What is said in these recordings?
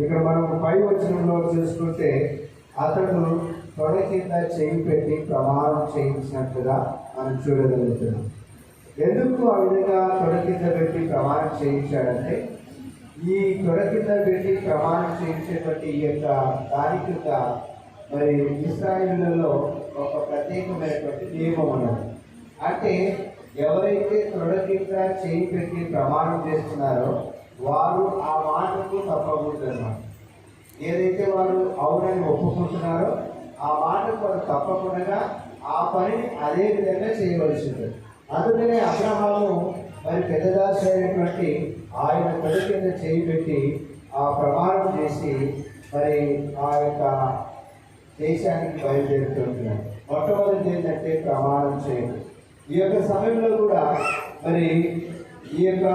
ఇక్కడ మనం పై వచనంలో చూసుకుంటే అతడు తొడ కింద చేయి పెట్టి ప్రమాణం చేయించినట్లుగా మనం చూడగలుగుతున్నాం. ఎందుకు ఆ విధంగా తొడ కింద పెట్టి ప్రమాణం చేయించాడంటే ఈ తొడ కింద పెట్టి ప్రమాణం చేయించేటువంటి ఈ యొక్క దాని కింద మరి ఇస్రాయిల్లో ఒక ప్రత్యేకమైనటువంటి నియమం ఉన్నది. అంటే ఎవరైతే తొడ కింద చేయి పెట్టి ప్రమాణం చేస్తున్నారో వారు ఆ మాటకు తప్పకూడదన్నమాట ఏదైతే వారు అవునని ఒప్పుకుంటున్నారో ఆ మాటకు వారు తప్పకుండా ఆ పనిని అదే విధంగా చేయవలసింది. అందుకనే అబ్రహాము మరి పెద్దదాసు అయినటువంటి ఆయన తొడ కింద చేయి పెట్టి ఆ ప్రమాణం చేసి మరి ఆ యొక్క దేశానికి బయలుదేరుతున్నాడు మొట్టమొదటి ఏంటంటే ప్రమాణం చేయడం. ఈ యొక్క సమయంలో కూడా మరి ఈ యొక్క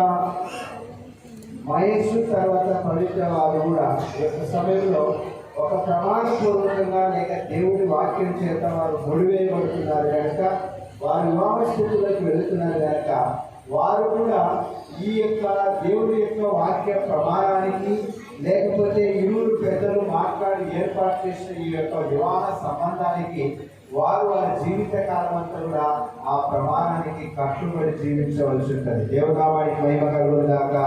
మహేష్ తర్వాత పవిత్ర వారు కూడా యొక్క సమయంలో ఒక ప్రమాణపూర్వకంగా లేక దేవుడి వాక్యం చేత వారు ముడివేయబడుతున్నారు కనుక వారు వివాహ స్థితిలోకి వెళుతున్నారు కనుక వారు కూడా ఈ యొక్క దేవుడి యొక్క వాక్య ప్రమాణానికి లేకపోతే ఇరువురు పెద్దలు మాట్లాడి ఏర్పాటు చేసిన ఈ యొక్క వివాహ సంబంధానికి వారు వారి జీవిత కాలం అంతా కూడా ఆ ప్రమాణానికి కట్టుబడి జీవించవలసి ఉంటుంది. దేవునామానికి మహిమ కలుగును దాకా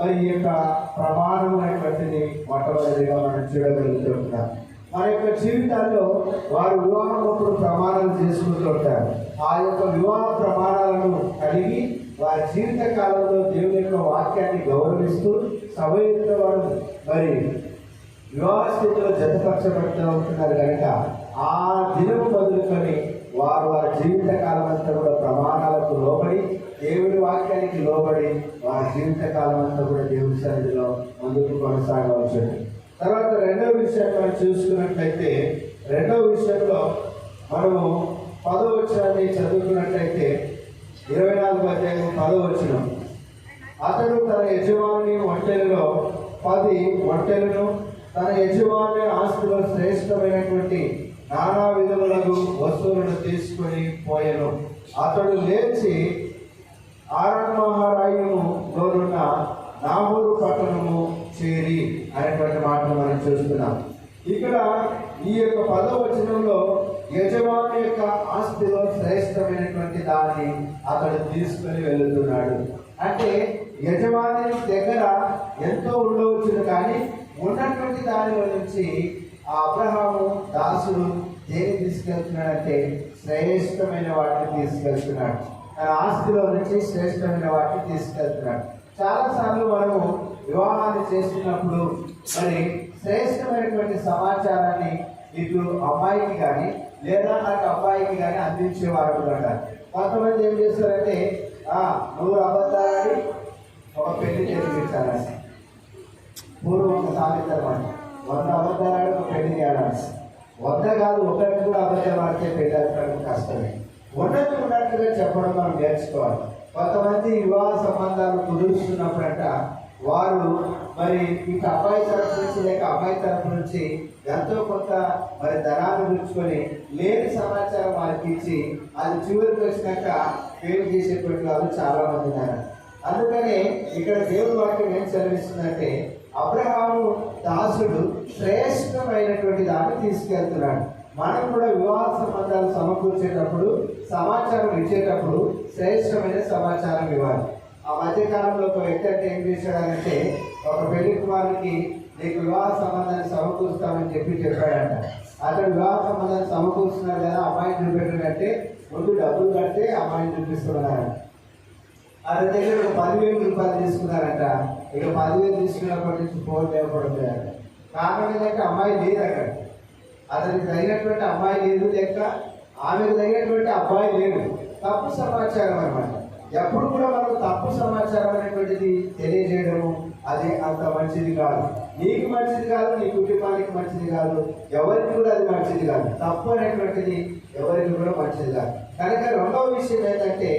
మరి ఈ యొక్క ప్రమాణం అనేటువంటిది మొట్టమొదటిగా మనం చూడగలుగుతుంటాం. మన యొక్క జీవితాల్లో వారు వివాహప్పుడు ప్రమాణాలు చేసుకుంటూ ఉంటారు. ఆ యొక్క వివాహ ప్రమాణాలను కలిగి వారి జీవిత కాలంలో దేవుని యొక్క వాక్యాన్ని గౌరవిస్తూ సభ వారు మరి వివాహ స్థితిలో జతపరచబడుతూ ఉంటున్నారు కనుక ఆ దినం మొదలుకొని వారు వారి జీవితకాలం అంతా కూడా ప్రమాణాలకు లోబడి దేవుడి వాక్యానికి లోబడి వారి జీవితకాలం అంతా కూడా దేవుడి సన్నిధిలో ముందుకు కొనసాగవచ్చు తర్వాత రెండవ విషయం మనం చూసుకున్నట్లయితే రెండవ విషయంలో మనము పదో వచ్చాన్ని చదువుకున్నట్లయితే ఇరవై నాలుగు అధ్యాయం పదో వచ్చినాం అతడు తన యజమాని ఒంటెలలో పది ఒంటెలను తన యజమాని ఆస్తిలో శ్రేష్టమైనటువంటి నానా విధములకు వస్తువులను తీసుకొని పోయాను. అతడు లేచి ఆరణమహారాయును లోనున్న నాహూరు పట్టణము చేరి అనేటువంటి మాటను మనం చూస్తున్నాం. ఇక్కడ ఈ యొక్క పదవచనంలో యజమాని యొక్క ఆస్తిలో శ్రేష్టమైనటువంటి దాన్ని అతడు తీసుకొని వెళుతున్నాడు. అంటే యజమాని దగ్గర ఎంతో ఉండవచ్చును కానీ ఉన్నటువంటి దానిలో నుంచి ఆ అబ్రహాము దాసుడు దేని తీసుకెళ్తున్నాడంటే శ్రేష్టమైన వాటిని తీసుకెళ్తున్నాడు. తన ఆస్తిలో నుంచి శ్రేష్టమైన వాటిని తీసుకెళ్తున్నాడు. చాలాసార్లు మనము వివాహాన్ని చేస్తున్నప్పుడు మరి శ్రేష్టమైనటువంటి సమాచారాన్ని ఇప్పుడు అమ్మాయికి కానీ లేదా నాకు అబ్బాయికి కానీ అందించేవారు ఉంటారు. కొంతమంది ఏం చేస్తారంటే నూరు అబద్ధాలని ఒక పెళ్ళి చేయించాలని పూర్వం ఒక సామెత వంద అబద్ధాలు పెళ్ళి చేయాలని. వంద కాదు ఒకటి కూడా అబద్ధం ఆడితే పెళ్ళి కష్టమే. ఉన్నది ఉన్నట్టుగా చెప్పడం మనం నేర్చుకోవాలి. కొంతమంది వివాహ సంబంధాలు కుదురుస్తున్నప్పుడంట వారు మరి ఇక అబ్బాయి తరఫు నుంచి లేక అబ్బాయి తరఫు నుంచి ఎంతో కొంత మరి ధనాన్ని ఉంచుకొని లేని సమాచారం వారికి ఇచ్చి అది చివరికి వచ్చినాక పేరు చేసేటువంటి వాళ్ళు చాలా మంది ఉన్నారు. అందుకనే ఇక్కడ దేవుడు వాక్యం ఏం చదివిస్తుందంటే అబ్రహాము దాసుడు శ్రేష్టమైనటువంటి దాన్ని తీసుకెళ్తున్నాడు. మనం కూడా వివాహ సంబంధాలు సమకూర్చేటప్పుడు సమాచారం ఇచ్చేటప్పుడు శ్రేష్టమైన సమాచారం ఇవ్వాలి. ఆ మధ్య కాలంలో ఒక వ్యక్తి అంటే ఏం చేశాడంటే ఒక పెళ్ళి కుమారునికి నీకు వివాహ సంబంధాన్ని సమకూరుస్తామని చెప్పి చెప్పాడంట. అతను వివాహ సంబంధాన్ని సమకూరుస్తున్నారు కదా అమ్మాయిని చూపెట్టాడంటే ముందు డబ్బులు కడితే అమ్మాయిని చూపిస్తున్నారంట అతని దగ్గర ఒక పదివేలు రూపాయలు తీసుకున్నారంట. ఇక పదివేలు తీసుకున్నప్పటి నుంచి ఫోన్ లేకపోవడం కారణం ఏంటంటే అమ్మాయి లేదు అక్కడ. అతనికి తగినటువంటి అమ్మాయి లేదు లేక ఆమెకు తగినటువంటి అబ్బాయి లేడు తప్పు సమాచారం అన్నమాట. ఎప్పుడు కూడా మనకు తప్పు సమాచారం అనేటువంటిది తెలియజేయడము అది అంత మంచిది కాదు. నీకు మంచిది కాదు నీ కుటుంబానికి మంచిది కాదు ఎవరికి కూడా అది మంచిది కాదు. తప్పు అనేటువంటిది ఎవరికి కూడా మంచిది కాదు. కనుక రెండవ విషయం ఏంటంటే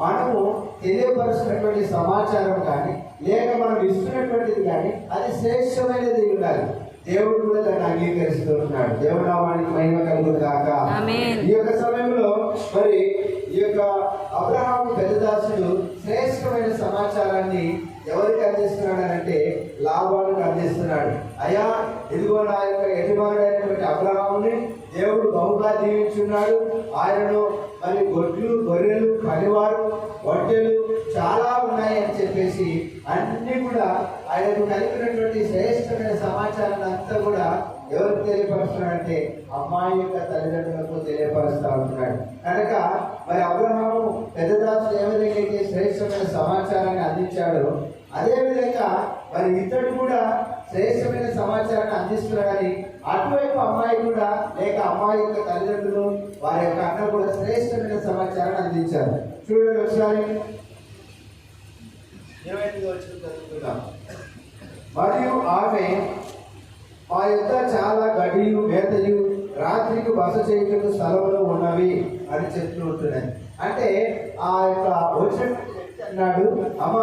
మనము తెలియపరుచినటువంటి సమాచారం కానీ లేక మనం ఇస్తున్నటువంటిది కానీ అది శ్రేష్టమైనది ఉండాలి. దేవుడు కూడా దాన్ని అంగీకరిస్తున్నాడు దేవుడు నామానికి మహిమ కలుగును కాక. ఈ యొక్క సమయంలో మరి ఈ యొక్క అబ్రహాము పెద్దదాసుడు శ్రేష్టమైన సమాచారాన్ని లాభాలను అయ్యా ఇదిగో నా యొక్క యజమానైనటువంటి అబ్రహాముని దేవుడు బహుగా దీవించున్నాడు. ఆయనను మరి గొడ్లు గొర్రెలు పనివారు వడ్డెలు చాలా ఉన్నాయి అని చెప్పేసి అన్ని కూడా ఆయనకు కలిగినటువంటి శ్రేష్టమైన సమాచారాన్ని అంతా కూడా ఎవరికి తెలియపరుస్తున్నాడంటే అమ్మాయి యొక్క తల్లిదండ్రులకు తెలియపరుస్తా ఉంటున్నాడు కనుక మరి అబ్రహాము పెద్ద దాసుడు ఏ విధంగా అయితే శ్రేష్టమైన సమాచారాన్ని అందించాడో అదేవిధంగా మరి ఇతడు కూడా శ్రేష్టమైన సమాచారాన్ని అందిస్తున్నాడని అటువైపు అమ్మాయి కూడా లేక అమ్మాయి యొక్క తల్లిదండ్రులు వారి యొక్క అన్న కూడా శ్రేష్టమైన సమాచారాన్ని అందించారు. చూడండి ఒకసారి. ఇరవై మరియు ఆమె మా యొక్క చాలా గడియు వేతయు రాత్రికి బస చేయుటకు స్థలంలో ఉన్నవి అని చెప్తూ ఉంటున్నాయి. అంటే ఆ యొక్క వచ్చిన అంటున్నాడు అమ్మ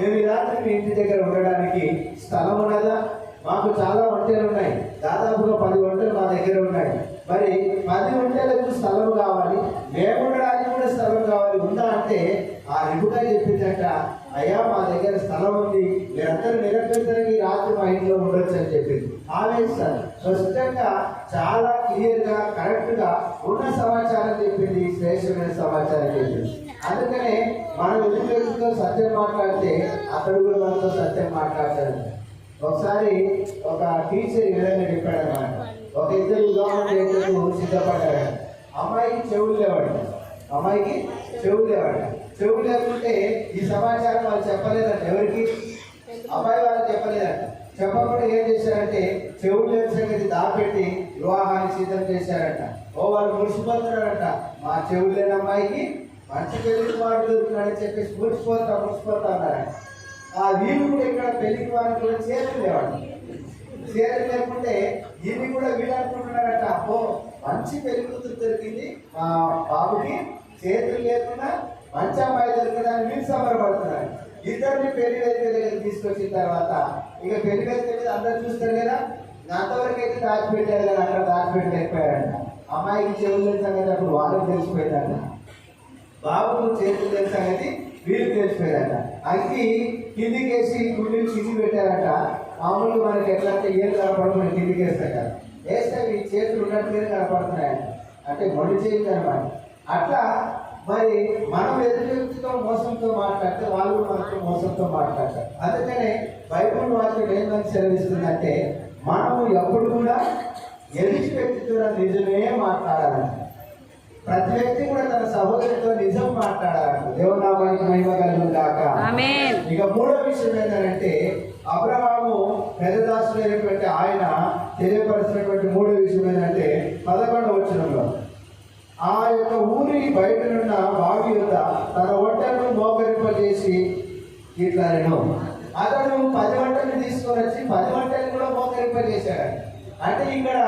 మేము ఈ రాత్రి మీ ఇంటి దగ్గర ఉండడానికి స్థలం ఉన్నదా? మాకు చాలా వంటలు ఉన్నాయి. దాదాపుగా పది వంటలు మా దగ్గర ఉన్నాయి. మరి పది వంటలకు స్థలం కావాలి. మేము ఉండడానికి కూడా స్థలం కావాలి. ఉందా అంటే ఆ రిపుగా చెప్పిందట అయ్యా మా దగ్గర స్థలం ఉంది. మీరందరూ నిరంతరంగా ఈ రాత్రి మా ఇంట్లో ఉండొచ్చు అని చెప్పింది. ఆమె స్పష్టంగా చాలా క్లియర్గా కరెక్ట్గా ఉన్న సమాచారం చెప్పింది. శ్రేష్టమైన సమాచారం చెప్పింది. అందుకనే మనం ఎదుటి వ్యక్తితో సత్యం మాట్లాడితే అతడు కూడా మనతో సత్యం మాట్లాడతాడు. ఒకసారి ఒక టీచర్ ఈ విధంగా చెప్పాడనమాట ఒక ఇద్దరు ఉదాహరణ సిద్ధపడ్డాడు అమ్మాయికి చెవులు లేవాడు అమ్మాయికి చెవులు లేవాడు చెవులు లేకుంటే ఈ సమాచారం వాళ్ళు చెప్పలేదంట. ఎవరికి? అమ్మాయి వాళ్ళు చెప్పలేదంట. చెప్పకుండా ఏం చేశారంటే చెవులు లేని సంగతి దాపెట్టి వివాహాన్ని సిద్ధం చేశారంట. ఓ వాళ్ళు మురిసిపోతున్నారంట. మా చెవులు లేని అమ్మాయికి మంచి పెళ్ళి వాడు దొరుకుతున్నాడని చెప్పేసి మురిసిపోతా మురిసిపోతా ఉన్నారంట ఆ వీళ్ళు కూడా ఇక్కడ పెళ్ళికి వారికి కూడా చేతులు లేవండి చేతులు లేకుంటే ఇవి కూడా వీళ్ళు అనుకుంటున్నారట అబ్బో మంచి పెళ్ళి కూతురు దొరికింది. మా బాబుకి చేతులు లేకుండా మంచి అమ్మాయి దొరికిందని మీరు సంబరపడుతున్నారు. ఇద్దరిని పెళ్ళి దగ్గర తీసుకొచ్చిన తర్వాత ఇక పెళ్ళి వేదిక మీద అందరు చూస్తారు కదా అంతవరకు అయితే దాచిపెట్టారు కదా అక్కడ దాచిపెట్టలేకపోయారంట. అమ్మాయికి చెవులు లేని సంగతి అప్పుడు వాళ్ళకి తెలిసిపోయిందంట. బాబుకు చేతులు తెలిసినది సంగతి వీళ్ళు తెలిసిపోయారంట అంకి కిందికేసి గుండెలు కింది పెట్టారట. మామూలుగా మనకి ఎట్లా అంటే కనపడదు మనం కిందికి వేస్తాం కదా. వేస్తే ఈ చేతులు ఉన్నట్లుగానే కనపడుతున్నాయంట. అంటే మొండి చేయింది అనమాట. అట్లా మరి మనం ఎదుటి వ్యక్తితో మోసంతో మాట్లాడితే వాళ్ళు మనతో మోసంతో మాట్లాడతారు. అందుకనే బైబుల్ వాక్యం ఏమని సెలవిస్తుందంటే మనము ఎప్పుడు కూడా ఎదుటి వ్యక్తితో నిజమే మాట్లాడాలంట. ప్రతి వ్యక్తి కూడా తన సహోదరితో నిజం మాట్లాడాలి దేవనామానికి మహిమ కలుగు కాక. ఇక మూడో విషయం ఏంటంటే అబ్రహాము పెద్దదాసులైనటువంటి ఆయన తెలియపరిచినటువంటి మూడో విషయం ఏంటంటే పదకొండవ వచనంలో ఆ ఇంటి ఊరి బయటనున్న బావి యొక్క తన ఒంటను మోకరింపజేసి ఇట్లా నేను అతను పది వంటలు తీసుకొని వచ్చి పది వంటలు కూడా మోకరింపజేశాడు. అంటే ఇక్కడ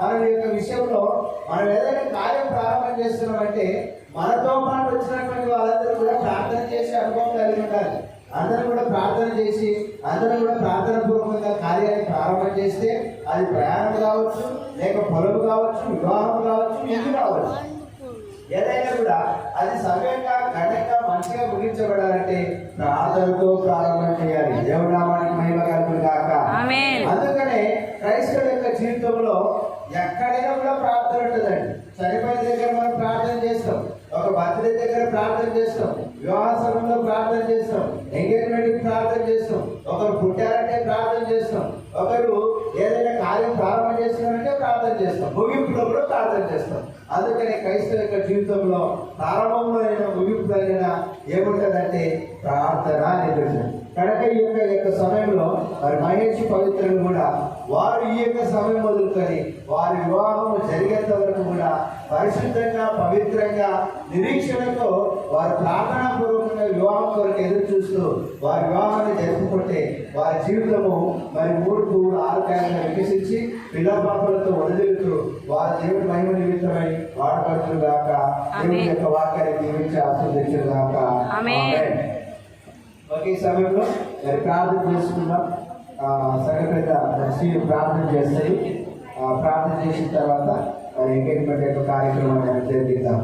మన యొక్క విషయంలో మనం ఏదైనా కార్యం ప్రారంభం చేస్తున్నామంటే మనతో పాటు వచ్చినటువంటి వాళ్ళందరూ కూడా ప్రార్థన చేసే అనుభవం కలిగి ఉండాలి. అందరూ కూడా ప్రార్థన చేసి అందరూ కూడా ప్రార్థన పూర్వకంగా కార్యాన్ని ప్రారంభం చేస్తే అది ప్రయాణం కావచ్చు లేక పొలం కావచ్చు వివాహం కావచ్చు ఇల్లు కావచ్చు. ఏదైనా కూడా అది సవ్యంగా ఘనంగా మంచిగా ముగించబడాలంటే ప్రార్థనతో ప్రారంభం చేయాలి. దేవుడి నామానికి మహిమ కలుగును కాక. అందుకనే క్రైస్తవుల యొక్క జీవితంలో ఎక్కడైనా కూడా ప్రార్థన ఉంటుందండి. చనిపోయిన దగ్గర మనం ప్రార్థన చేస్తాం. ఒక బర్త్డే దగ్గర ప్రార్థన చేస్తాం. వివాహ సమయంలో ప్రార్థన చేస్తాం. ఎంగేజ్మెంట్ ప్రార్థన చేస్తాం. ఒకరు పుట్టారంటే ప్రార్థన చేస్తాం. ఒకరు ఏదైనా కార్యం ప్రారంభం చేస్తున్నారంటే ప్రార్థన చేస్తాం. ముగింపులో కూడా ప్రార్థన చేస్తాం. అందుకని క్రైస్తవ యొక్క జీవితంలో ప్రారంభంలో అయినా ముగింపులో అయినా ఏముంటుందంటే ప్రార్థన అనేది కనుక ఈ యొక్క యొక్క సమయంలో మరి మహేష్ పవిత్రులు కూడా వారు ఈ యొక్క సమయం వదులుకొని వారి వివాహం జరిగేంత వరకు పరిశుద్ధంగా పవిత్రంగా నిరీక్షణతో వారు ప్రార్థనా పూర్వకంగా వివాహం కొరకు ఎదురు చూస్తూ వారి వివాహాన్ని జరుపుకుంటే వారి జీవితము మరి మూడు పువ్వులు ఆరోగ్యంగా వికసించి పిల్ల పాపలతో వదిలితూ వారి దేవుడి మహిమ నిమిత్తమై వాడబడుతురు గాక దేవుడి యొక్క వాక్యాన్ని దీవించి ఆస్వాదించురు గాక. ఒకే సమయంలో మరి ప్రార్థన చేసుకుందాం. ఆ, సంఘ పెద్ద ప్రార్థన చేస్తుంది ఆ, ప్రార్థన చేసిన తర్వాత మరి ఎంగేజ్మెంట్ యొక్క కార్యక్రమాన్ని జరిగిద్దాం